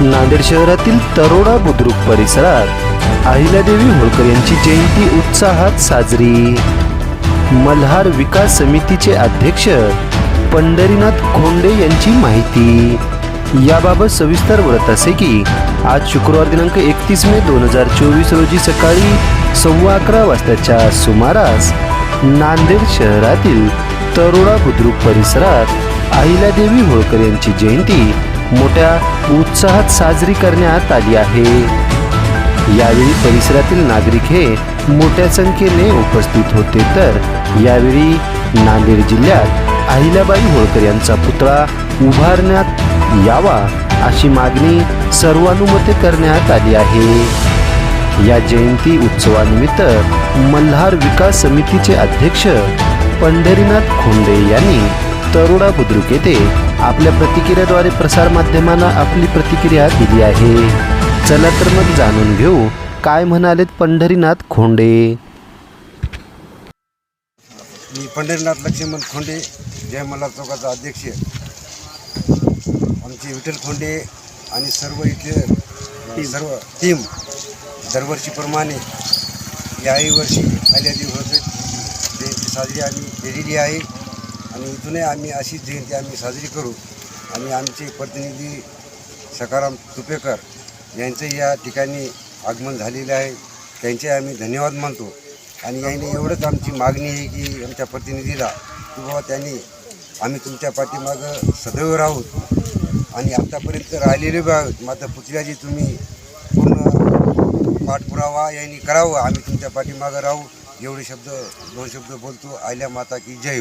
नांदेड शहरातील तरोडा बुद्रुक परिसरात अहिल्यादेवी होळकर यांची जयंती उत्साहात साजरी. मल्हार विकास समितीचे अध्यक्ष पंढरीनाथ खोंडे यांची माहिती. याबाबत सविस्तर वृत्त असे की आज शुक्रवार दिनांक एकतीस मे दोन हजार चोवीस रोजी सकाळी सव्वा अकरा वाजताच्या सुमारास नांदेड शहरातील तरोडा बुद्रुक परिसरात अहिल्यादेवी होळकर यांची जयंती मोठ्या उत्साहात साजरी करण्यात आली आहे. यावेळी परिसरातील नागरिक हे मोठ्या संख्येने उपस्थित होते. तर यावेळी नांदेड जिल्ह्यात अहिल्याबाई होळकर यांचा पुतळा उभारण्यात यावा अशी मागणी सर्वानुमते करण्यात आली आहे. या जयंती उत्सवानिमित्त मल्हार विकास समितीचे अध्यक्ष पंढरीनाथ खोंडे यांनी तरुणा बुद्रुक येथे आपल्या प्रतिक्रियाद्वारे प्रसारमाध्यमांना आपली प्रतिक्रिया दिली आहे. चला तर मग जाणून घेऊ काय म्हणालेत पंढरीनाथ खोंडे. मी पंढरीनाथ लक्ष्मण खोंडे जय मल्हार चौकाचा अध्यक्ष आमचे विठ्ठल खोंडे आणि सर्व इथे सर्व टीम दरवर्षीप्रमाणे याही वर्षी आल्या दिवस जयंती साजरी आम्ही केलेली आहे. आणि इथूनही आम्ही अशीच जयंती आम्ही साजरी करू. आणि आमचे प्रतिनिधी सकाराम तुपेकर यांचं या ठिकाणी आगमन झालेले आहे. त्यांचे आम्ही धन्यवाद मानतो. आणि याने एवढंच आमची मागणी आहे की आमच्या प्रतिनिधीला की बाबा त्यांनी आम्ही तुमच्या पाठीमागं सदैव राहूत आणि आतापर्यंत राहिलेले बी आहोत मात्र पुतळ्याची तुम्ही पूर्ण पाठपुरावा यांनी करावं. आम्ही तुमच्या पाठीमागं राहू. एवढे शब्द दोन शब्द बोलतो. आयल्या माता की जय हो.